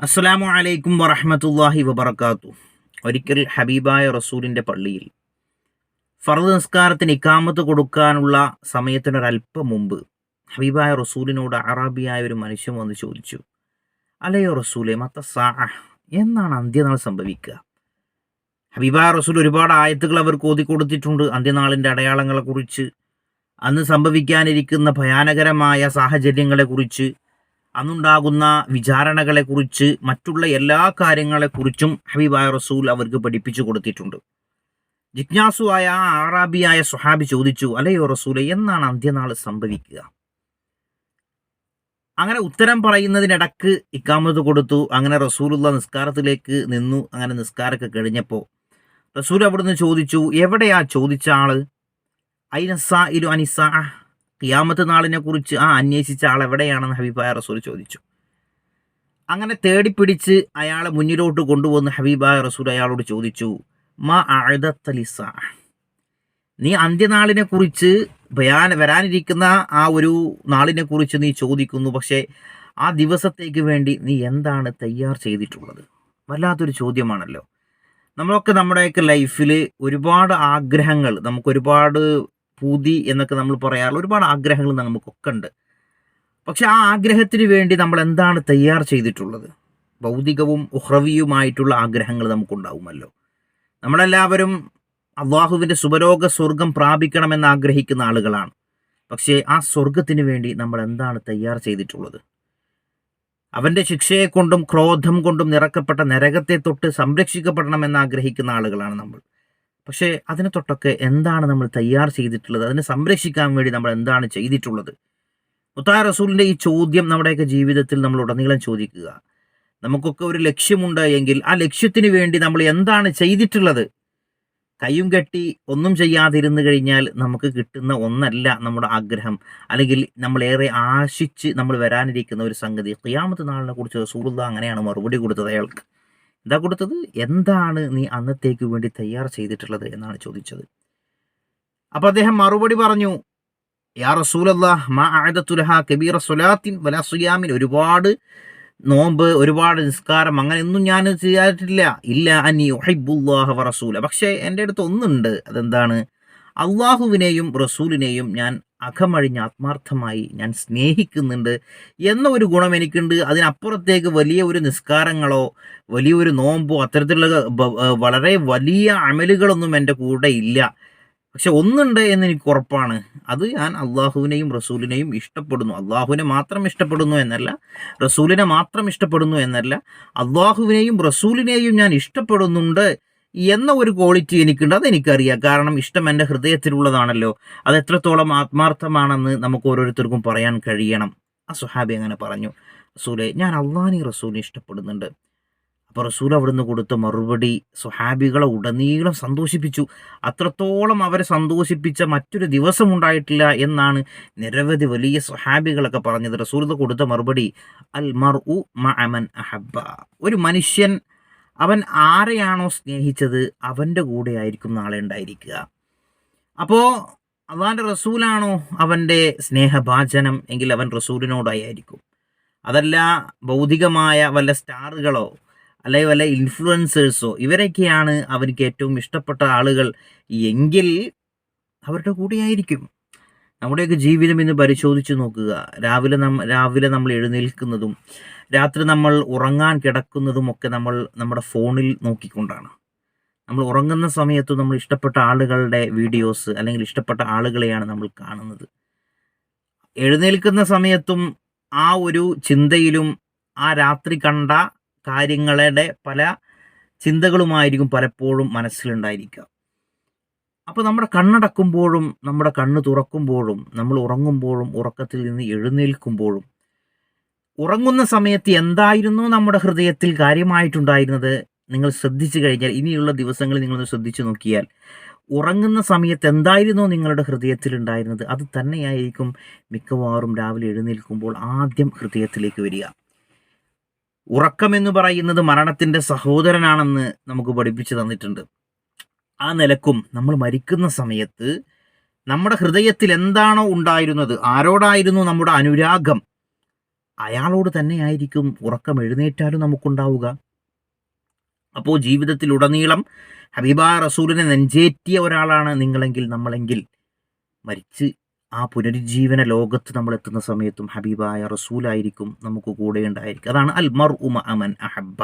അസ്സലാമു അലൈക്കും വറഹമത്തല്ലാഹി വബർക്കാത്തു ഒരിക്കൽ ഹബീബായ റസൂലിന്റെ പള്ളിയിൽ ഫർദ് നിസ്കാരത്തിന് ഇക്കാമത്ത് കൊടുക്കാനുള്ള സമയത്തിനൊരല്പം മുമ്പ് ഹബീബായ റസൂലിനോട് അറാബിയായ ഒരു മനുഷ്യൻ വന്ന് ചോദിച്ചു അലയോ റസൂലെ മത്ത എന്നാണ് അന്ത്യനാൾ സംഭവിക്കുക? ഹബീബായ റസൂൽ ഒരുപാട് ആയത്തുകൾ അവർക്ക് ഓതിക്കൊടുത്തിട്ടുണ്ട് അന്ത്യനാളിന്റെ അടയാളങ്ങളെക്കുറിച്ച് അന്ന് സംഭവിക്കാനിരിക്കുന്ന ഭയാനകരമായ സാഹചര്യങ്ങളെക്കുറിച്ച് അന്നുണ്ടാകുന്ന വിചാരണകളെക്കുറിച്ച് മറ്റുള്ള എല്ലാ കാര്യങ്ങളെക്കുറിച്ചും ഹബീബായ റസൂൽ അവർക്ക് പഠിപ്പിച്ചു കൊടുത്തിട്ടുണ്ട്. ജിജ്ഞാസുവായ ആ ആറാബിയായ സുഹാബി ചോദിച്ചു അല്ലയോ റസൂലെ എന്നാണ് അന്ത്യനാൾ സംഭവിക്കുക? അങ്ങനെ ഉത്തരം പറയുന്നതിനിടക്ക് ഇക്കാമത്ത് കൊടുത്തു. അങ്ങനെ റസൂലുള്ള നിസ്കാരത്തിലേക്ക് നിന്നു. അങ്ങനെ നിസ്കാരമൊക്കെ കഴിഞ്ഞപ്പോൾ റസൂൽ അവിടുന്ന് ചോദിച്ചു എവിടെയാ ചോദിച്ച ആൾ? ഐനസ ഇരു അനിസാ. ഖിയാമത്ത് നാളിനെ കുറിച്ച് ആ അന്വേഷിച്ച ആൾ എവിടെയാണെന്ന് ഹബീബായ റസൂൽ ചോദിച്ചു. അങ്ങനെ തേടിപ്പിടിച്ച് അയാളെ മുന്നിലോട്ട് കൊണ്ടുവന്ന് ഹബീബായ റസൂൽ അയാളോട് ചോദിച്ചു മാ നീ അന്ത്യനാളിനെ കുറിച്ച് ഭയാൻ വരാനിരിക്കുന്ന ആ ഒരു നാളിനെ കുറിച്ച് നീ ചോദിക്കുന്നു. പക്ഷേ ആ ദിവസത്തേക്ക് വേണ്ടി നീ എന്താണ് തയ്യാർ ചെയ്തിട്ടുള്ളത്? വല്ലാത്തൊരു ചോദ്യമാണല്ലോ. നമ്മളൊക്കെ നമ്മുടെയൊക്കെ ലൈഫിൽ ഒരുപാട് ആഗ്രഹങ്ങൾ നമുക്ക് ഒരുപാട് പൂതി എന്നൊക്കെ നമ്മൾ പറയാറുള്ള ഒരുപാട് ആഗ്രഹങ്ങൾ നമുക്കൊക്കെ ഉണ്ട്. പക്ഷെ ആ ആഗ്രഹത്തിന് വേണ്ടി നമ്മൾ എന്താണ് തയ്യാർ ചെയ്തിട്ടുള്ളത്? ഭൗതികവും ഉഹ്രവിയുമായിട്ടുള്ള ആഗ്രഹങ്ങൾ നമുക്കുണ്ടാവുമല്ലോ. നമ്മളെല്ലാവരും അള്ളാഹുവിന്റെ സുപരോഗ സ്വർഗം പ്രാപിക്കണമെന്ന് ആഗ്രഹിക്കുന്ന ആളുകളാണ്. പക്ഷേ ആ സ്വർഗത്തിന് വേണ്ടി നമ്മൾ എന്താണ് തയ്യാർ ചെയ്തിട്ടുള്ളത്? അവന്റെ ശിക്ഷയെ കൊണ്ടും ക്രോധം കൊണ്ടും നിറക്കപ്പെട്ട നരകത്തെ തൊട്ട് സംരക്ഷിക്കപ്പെടണമെന്ന് ആഗ്രഹിക്കുന്ന ആളുകളാണ് നമ്മൾ. പക്ഷേ അതിനെ തൊട്ടൊക്കെ എന്താണ് നമ്മൾ തയ്യാർ ചെയ്തിട്ടുള്ളത്? അതിനെ സംരക്ഷിക്കാൻ വേണ്ടി നമ്മൾ എന്താണ് ചെയ്തിട്ടുള്ളത്? മുത്താ റസൂലിന്റെ ഈ ചോദ്യം നമ്മുടെയൊക്കെ ജീവിതത്തിൽ നമ്മൾ ഉടനീളം ചോദിക്കുക. നമുക്കൊക്കെ ഒരു ലക്ഷ്യമുണ്ട് എങ്കിൽ ആ ലക്ഷ്യത്തിന് വേണ്ടി നമ്മൾ എന്താണ് ചെയ്തിട്ടുള്ളത്? കയ്യും കെട്ടി ഒന്നും ചെയ്യാതിരുന്നു കഴിഞ്ഞാൽ നമുക്ക് കിട്ടുന്ന ഒന്നല്ല നമ്മുടെ ആഗ്രഹം. അല്ലെങ്കിൽ നമ്മൾ ഏറെ ആശിച്ച് നമ്മൾ വരാനിരിക്കുന്ന ഒരു സംഗതി. ഖിയാമത്ത് നാളിനെ കുറിച്ച് റസൂലുള്ള അങ്ങനെയാണ് മറുപടി കൊടുത്തത് അയാൾക്ക്. എന്താ കൊടുത്തത്? എന്താണ് നീ അന്നത്തേക്ക് വേണ്ടി തയ്യാർ ചെയ്തിട്ടുള്ളത് എന്നാണ് ചോദിച്ചത്. അപ്പൊ അദ്ദേഹം മറുപടി പറഞ്ഞു യാ റസൂലല്ലാ മാ സുലാത്തിൻ വല ഒരുപാട് നോമ്പ് ഒരുപാട് നിസ്കാരം അങ്ങനെ ഒന്നും ഞാൻ ചെയ്യാറ്റില്ല ഇല്ല അനി ഒഹൈബുല്ലാഹ റസൂല. പക്ഷേ എന്റെ അടുത്ത് ഒന്നുണ്ട്. അതെന്താണ്? അള്ളാഹുവിനെയും റസൂലിനെയും ഞാൻ അകമഴിഞ്ഞ് ആത്മാർത്ഥമായി ഞാൻ സ്നേഹിക്കുന്നുണ്ട് എന്ന ഒരു ഗുണം എനിക്കുണ്ട്. അതിനപ്പുറത്തേക്ക് വലിയ ഒരു നിസ്കാരങ്ങളോ വലിയൊരു നോമ്പോ അത്തരത്തിലുള്ള വളരെ വലിയ അമലുകളൊന്നും എന്റെ കൂടെ ഇല്ല. പക്ഷെ ഒന്നുണ്ട് എന്ന് എനിക്ക് ഉറപ്പാണ്. അത് ഞാൻ അള്ളാഹുവിനെയും റസൂലിനെയും ഇഷ്ടപ്പെടുന്നു. അള്ളാഹുവിനെ മാത്രം ഇഷ്ടപ്പെടുന്നു എന്നല്ല റസൂലിനെ മാത്രം ഇഷ്ടപ്പെടുന്നു എന്നല്ല അള്ളാഹുവിനെയും റസൂലിനെയും ഞാൻ ഇഷ്ടപ്പെടുന്നുണ്ട്. എന്ന ഒരു ക്വാളിറ്റി എനിക്കുണ്ട് അത് എനിക്കറിയാം. കാരണം ഇഷ്ടം എന്റെ ഹൃദയത്തിലുള്ളതാണല്ലോ. അത് എത്രത്തോളം ആത്മാർത്ഥമാണെന്ന് നമുക്ക് ഓരോരുത്തർക്കും പറയാൻ കഴിയണം. ആ സുഹാബി അങ്ങനെ പറഞ്ഞു റസൂലെ ഞാൻ അള്ളാഹി റസൂലിനെ ഇഷ്ടപ്പെടുന്നുണ്ട്. അപ്പോൾ റസൂൽ അവിടുന്ന് കൊടുത്ത മറുപടി സുഹാബികളെ ഉടനീളം സന്തോഷിപ്പിച്ചു. അത്രത്തോളം അവരെ സന്തോഷിപ്പിച്ച മറ്റൊരു ദിവസം ഉണ്ടായിട്ടില്ല എന്നാണ് നിരവധി വലിയ സുഹാബികളൊക്കെ പറഞ്ഞത്. റസൂൽ കൊടുത്ത മറുപടി അൽ മർ ഉ മഅമൻ അഹബ ഒരു മനുഷ്യൻ അവൻ ആരെയാണോ സ്നേഹിച്ചത് അവന്റെ കൂടെ ആയിരിക്കും നാളെ ഉണ്ടായിരിക്കുക. അപ്പോൾ അള്ളാന്റെ റസൂലാണോ അവന്റെ സ്നേഹഭാചനം എങ്കിൽ അവൻ റസൂലിനോടായിരിക്കും. അതല്ല ഭൗതികമായ വല്ല സ്റ്റാറുകളോ അല്ലെങ്കിൽ വല്ല ഇൻഫ്ലുവൻസേഴ്സോ ഇവരൊക്കെയാണ് അവർക്ക് ഏറ്റവും ഇഷ്ടപ്പെട്ട ആളുകൾ. എങ്കിൽ അവരുടെ കൂടെയായിരിക്കും. നമ്മുടെയൊക്കെ ജീവിതം ഇന്ന് പരിശോധിച്ച് നോക്കുക. രാവിലെ നം രാവിലെ നമ്മൾ എഴുന്നേൽക്കുന്നതും രാത്രി നമ്മൾ ഉറങ്ങാൻ കിടക്കുന്നതുമൊക്കെ നമ്മൾ നമ്മുടെ ഫോണിൽ നോക്കിക്കൊണ്ടാണ്. നമ്മൾ ഉറങ്ങുന്ന സമയത്ത് നമ്മൾ ഇഷ്ടപ്പെട്ട ആളുകളുടെ വീഡിയോസ് അല്ലെങ്കിൽ ഇഷ്ടപ്പെട്ട ആളുകളെയാണ് നമ്മൾ കാണുന്നത്. എഴുന്നേൽക്കുന്ന സമയത്തും ആ ഒരു ചിന്തയിലും ആ രാത്രി കണ്ട കാര്യങ്ങളുടെ പല ചിന്തകളുമായിരിക്കും പലപ്പോഴും മനസ്സിലുണ്ടായിരിക്കുക. അപ്പോൾ നമ്മുടെ കണ്ണടക്കുമ്പോഴും നമ്മുടെ കണ്ണ് തുറക്കുമ്പോഴും നമ്മൾ ഉറങ്ങുമ്പോഴും ഉറക്കത്തിൽ നിന്ന് എഴുന്നേൽക്കുമ്പോഴും ഉറങ്ങുന്ന സമയത്ത് എന്തായിരുന്നു നമ്മുടെ ഹൃദയത്തിൽ കാര്യമായിട്ടുണ്ടായിരുന്നത്? നിങ്ങൾ ശ്രദ്ധിച്ചു കഴിഞ്ഞാൽ ഇനിയുള്ള ദിവസങ്ങളിൽ നിങ്ങളൊന്ന് ശ്രദ്ധിച്ചു നോക്കിയാൽ ഉറങ്ങുന്ന സമയത്ത് എന്തായിരുന്നു നിങ്ങളുടെ ഹൃദയത്തിൽ ഉണ്ടായിരുന്നത്? അത് തന്നെയായിരിക്കും മിക്കവാറും രാവിലെ എഴുന്നേൽക്കുമ്പോൾ ആദ്യം ഹൃദയത്തിലേക്ക് വരിക. ഉറക്കമെന്ന് പറയുന്നത് മരണത്തിന്റെ സഹോദരനാണെന്ന് നമുക്ക് പഠിപ്പിച്ചു തന്നിട്ടുണ്ട്. ആ നിലക്കും നമ്മൾ മരിക്കുന്ന സമയത്ത് നമ്മുടെ ഹൃദയത്തിൽ എന്താണോ ഉണ്ടായിരുന്നത്? ആരോടായിരുന്നു നമ്മുടെ അനുരാഗം? അയാളോട് തന്നെയായിരിക്കും ഉറക്കം എഴുന്നേറ്റാലും നമുക്കുണ്ടാവുക. അപ്പോൾ ജീവിതത്തിലുടനീളം ഹബീബ റസൂലിനെ നെഞ്ചേറ്റിയ ഒരാളാണ് നിങ്ങളെങ്കിൽ നമ്മളെങ്കിൽ മരിച്ച് ആ പുനരുജ്ജീവന ലോകത്ത് നമ്മൾ എത്തുന്ന സമയത്തും ഹബീബായ റസൂലായിരിക്കും നമുക്ക് കൂടെ ഉണ്ടായിരിക്കും അതാണ് അൽ മർ ഉമ അമൻ അഹബ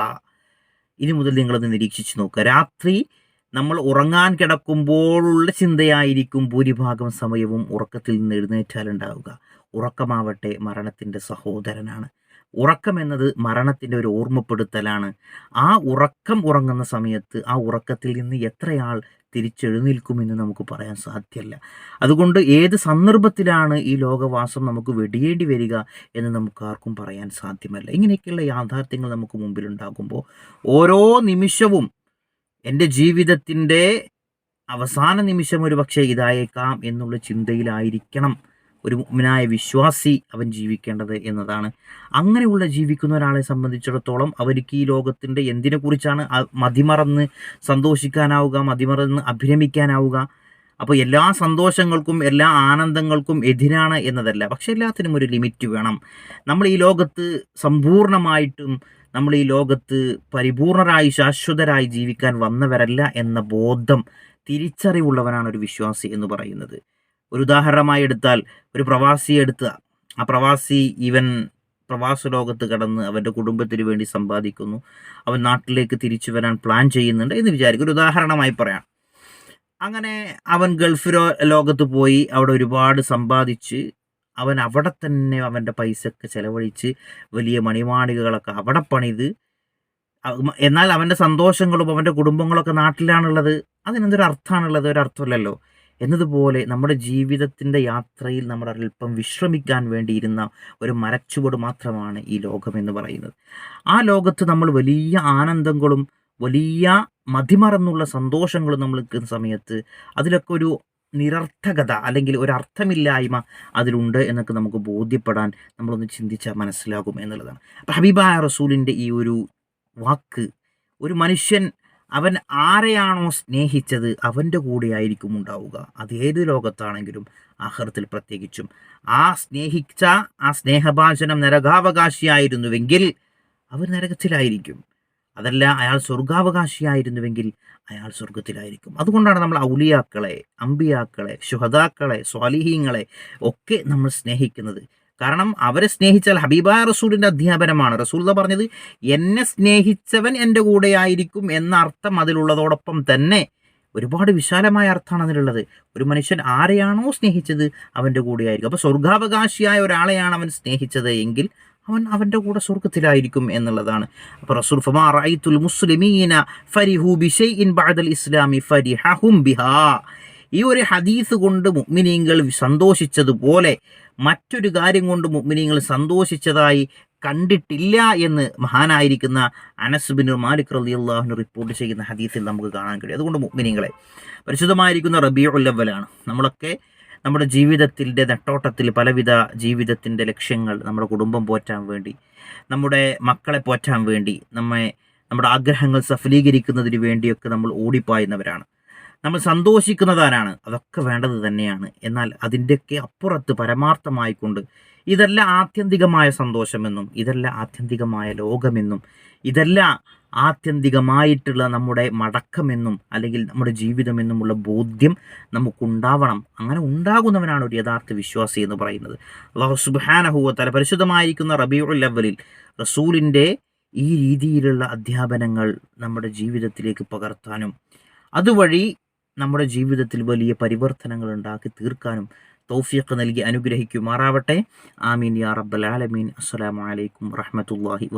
ഇനി മുതൽ നിങ്ങളത് നിരീക്ഷിച്ച് നോക്കുക. രാത്രി നമ്മൾ ഉറങ്ങാൻ കിടക്കുമ്പോഴുള്ള ചിന്തയായിരിക്കും ഭൂരിഭാഗം സമയവും ഉറക്കത്തിൽ നിന്ന് എഴുന്നേറ്റാലുണ്ടാവുക. ഉറക്കമാവട്ടെ മരണത്തിന്റെ സഹോദരനാണ്. ഉറക്കം എന്നത് മരണത്തിന്റെ ഒരു ഓർമ്മപ്പെടുത്തലാണ്. ആ ഉറക്കം ഉറങ്ങുന്ന സമയത്ത് ആ ഉറക്കത്തിൽ നിന്ന് എത്രയാൾ തിരിച്ചെഴുന്നേൽക്കുമെന്ന് നമുക്ക് പറയാൻ സാധ്യമല്ല. അതുകൊണ്ട് ഏത് സന്ദർഭത്തിലാണ് ഈ ലോകവാസം നമുക്ക് വെടിയേണ്ടി വരിക എന്ന് നമുക്ക് ആർക്കും പറയാൻ സാധ്യമല്ല. ഇങ്ങനെയൊക്കെയുള്ള യാഥാർത്ഥ്യങ്ങൾ നമുക്ക് മുമ്പിലുണ്ടാകുമ്പോൾ ഓരോ നിമിഷവും എന്റെ ജീവിതത്തിന്റെ അവസാന നിമിഷം ഒരു പക്ഷേ ഇതായേക്കാം എന്നുള്ള ചിന്തയിലായിരിക്കണം ഒരു മുഅ്മിനായ വിശ്വാസി അവൻ ജീവിക്കേണ്ടത് എന്നതാണ്. അങ്ങനെയുള്ള ജീവിക്കുന്ന ഒരാളെ സംബന്ധിച്ചിടത്തോളം അവർക്ക് ഈ ലോകത്തിന്റെ എന്തിനെക്കുറിച്ചാണ് മതിമറന്ന് സന്തോഷിക്കാനാവുക മതിമറന്ന് അഭിരമിക്കാനാവുക. അപ്പോൾ എല്ലാ സന്തോഷങ്ങൾക്കും എല്ലാ ആനന്ദങ്ങൾക്കും എതിരാണ് എന്നതല്ല. പക്ഷെ എല്ലാത്തിനും ഒരു ലിമിറ്റ് വേണം. നമ്മൾ ഈ ലോകത്ത് സമ്പൂർണമായിട്ടും നമ്മൾ ഈ ലോകത്ത് പരിപൂർണരായി ശാശ്വതരായി ജീവിക്കാൻ വന്നവരല്ല എന്ന ബോധം തിരിച്ചറിവുള്ളവനാണ് ഒരു വിശ്വാസി എന്ന് പറയുന്നത്. ഒരു ഉദാഹരണമായി എടുത്താൽ ഒരു പ്രവാസിയെ എടുത്ത ആ പ്രവാസി ഇവൻ പ്രവാസ ലോകത്ത് കടന്ന് അവന്റെ കുടുംബത്തിന് വേണ്ടി സമ്പാദിക്കുന്നു. അവൻ നാട്ടിലേക്ക് തിരിച്ചു വരാൻ പ്ലാൻ ചെയ്യുന്നുണ്ട് എന്ന് വിചാരിക്കും. ഒരു ഉദാഹരണമായി പറയാം. അങ്ങനെ അവൻ ഗൾഫ് ലോകത്ത് പോയി അവിടെ ഒരുപാട് സമ്പാദിച്ച് അവൻ അവിടെ തന്നെ അവന്റെ പൈസയൊക്കെ ചെലവഴിച്ച് വലിയ മണിമാണികകളൊക്കെ അവിടെ പണിത്. എന്നാൽ അവന്റെ സന്തോഷങ്ങളും അവന്റെ കുടുംബങ്ങളൊക്കെ നാട്ടിലാണുള്ളത്. അതിനെന്തൊരു അർത്ഥമാണുള്ളത് ഒരു അർത്ഥമില്ലല്ലോ എന്നതുപോലെ നമ്മുടെ ജീവിതത്തിന്റെ യാത്രയിൽ നമ്മൾ അല്പം വിശ്രമിക്കാൻ വേണ്ടിയിരുന്ന ഒരു മരച്ചുവട് മാത്രമാണ് ഈ ലോകം എന്ന് പറയുന്നത്. ആ ലോകത്ത് നമ്മൾ വലിയ ആനന്ദങ്ങളും വലിയ മതിമറന്നുള്ള സന്തോഷങ്ങളും നമ്മൾ നിൽക്കുന്ന സമയത്ത് അതിലൊക്കെ ഒരു നിരർത്ഥകത അല്ലെങ്കിൽ ഒരു അർത്ഥമില്ലായ്മ അതിലുണ്ട് എന്നൊക്കെ നമുക്ക് ബോധ്യപ്പെടാൻ നമ്മളൊന്ന് ചിന്തിച്ചാൽ മനസ്സിലാകും എന്നുള്ളതാണ്. അപ്പം ഹബീബായ റസൂലിന്റെ ഈ ഒരു വാക്ക് ഒരു മനുഷ്യൻ അവൻ ആരെയാണോ സ്നേഹിച്ചത് അവന്റെ കൂടെയായിരിക്കും ഉണ്ടാവുക. അത് ഏത് ലോകത്താണെങ്കിലും ആഹ്റത്തിൽ പ്രത്യേകിച്ചും. ആ സ്നേഹിച്ച ആ സ്നേഹഭാചനം നരകാവകാശിയായിരുന്നുവെങ്കിൽ അവർ നരകത്തിലായിരിക്കും. അതല്ല അയാൾ സ്വർഗാവകാശിയായിരുന്നുവെങ്കിൽ അയാൾ സ്വർഗത്തിലായിരിക്കും. അതുകൊണ്ടാണ് നമ്മൾ ഔലിയാക്കളെ അമ്പിയാക്കളെ ശുഹദാക്കളെ സ്വാലിഹീങ്ങളെ ഒക്കെ നമ്മൾ സ്നേഹിക്കുന്നത്. കാരണം അവരെ സ്നേഹിച്ചാൽ ഹബീബ റസൂലിന്റെ അധ്യാപനമാണ്. റസൂൽ പറഞ്ഞത് എന്നെ സ്നേഹിച്ചവൻ എന്റെ കൂടെ ആയിരിക്കും എന്ന അർത്ഥം അതിലുള്ളതോടൊപ്പം തന്നെ ഒരുപാട് വിശാലമായ അർത്ഥമാണ് അതിലുള്ളത്. ഒരു മനുഷ്യൻ ആരെയാണോ സ്നേഹിച്ചത് അവന്റെ കൂടെയായിരിക്കും. അപ്പോൾ സ്വർഗാവകാശിയായ ഒരാളെയാണ് അവൻ സ്നേഹിച്ചത് എങ്കിൽ അവൻ അവന്റെ കൂടെ സ്വർഗത്തിലായിരിക്കും എന്നുള്ളതാണ്. അപ്പോൾ റസൂൽ ഫമാ റൈത്തുൽ മുസ്ലിമീന ഫരിഹു ബിഷൈ ഇൻ ബഅദൽ ഇസ്ലാമി ഫരിഹഹും ബിഹാ. ഈ ഒരു ഹദീസ് കൊണ്ട് മുഗ്മിനീങ്ങൾ സന്തോഷിച്ചതുപോലെ മറ്റൊരു കാര്യം കൊണ്ട് മുഗ്മിനീങ്ങൾ സന്തോഷിച്ചതായി കണ്ടിട്ടില്ല എന്ന് മഹാനായിരിക്കുന്ന അനസ് ബിൻ മാലിക് റളിയല്ലാഹു റിപ്പോർട്ട് ചെയ്യുന്ന ഹദീസിൽ നമുക്ക് കാണാൻ കഴിയും. അതുകൊണ്ട് മുഗ്മിനീങ്ങളെ പരിശുദ്ധമായിരിക്കുന്ന റബീഉൽ ഉല്ലവലാണ് നമ്മളൊക്കെ നമ്മുടെ ജീവിതത്തിന്റെ നെട്ടോട്ടത്തിൽ പലവിധ ജീവിതത്തിന്റെ ലക്ഷ്യങ്ങൾ നമ്മുടെ കുടുംബം പോറ്റാൻ വേണ്ടി നമ്മുടെ മക്കളെ പോറ്റാൻ വേണ്ടി നമ്മെ നമ്മുടെ ആഗ്രഹങ്ങൾ സഫലീകരിക്കുന്നതിന് വേണ്ടിയൊക്കെ നമ്മൾ ഓടിപ്പായുന്നവരാണ്. നമ്മൾ സന്തോഷിക്കുന്നതാരാണ് അതൊക്കെ വേണ്ടത് തന്നെയാണ്. എന്നാൽ അതിന്റെയൊക്കെ അപ്പുറത്ത് പരമാർത്ഥമായിക്കൊണ്ട് ഇതല്ല ആത്യന്തികമായ സന്തോഷമെന്നും ഇതല്ല ആത്യന്തികമായ ലോകമെന്നും ഇതല്ല ആത്യന്തികമായിട്ടുള്ള നമ്മുടെ മടക്കമെന്നും അല്ലെങ്കിൽ നമ്മുടെ ജീവിതമെന്നുമുള്ള ബോധ്യം നമുക്കുണ്ടാവണം. അങ്ങനെ ഉണ്ടാകുന്നവനാണ് ഒരു യഥാർത്ഥ വിശ്വാസി എന്ന് പറയുന്നത്. അള്ളാഹു സുബാനഹുവത്തല പരിശുദ്ധമായിരിക്കുന്ന റബീഉൽ അവലിൽ റസൂലിന്റെ ഈ രീതിയിലുള്ള അധ്യാപനങ്ങൾ നമ്മുടെ ജീവിതത്തിലേക്ക് പകർത്താനും അതുവഴി നമ്മുടെ ജീവിതത്തിൽ വലിയ പരിവർത്തനങ്ങൾ ഉണ്ടാക്കി തീർക്കാനും തൗഫീഖ് നൽകി അനുഗ്രഹിക്കുമാറാവട്ടെ. ആമീൻ യാ റബ്ബൽ ആലമീൻ. അസ്സലാമു അലൈക്കും വറഹ്മത്തുള്ളാഹി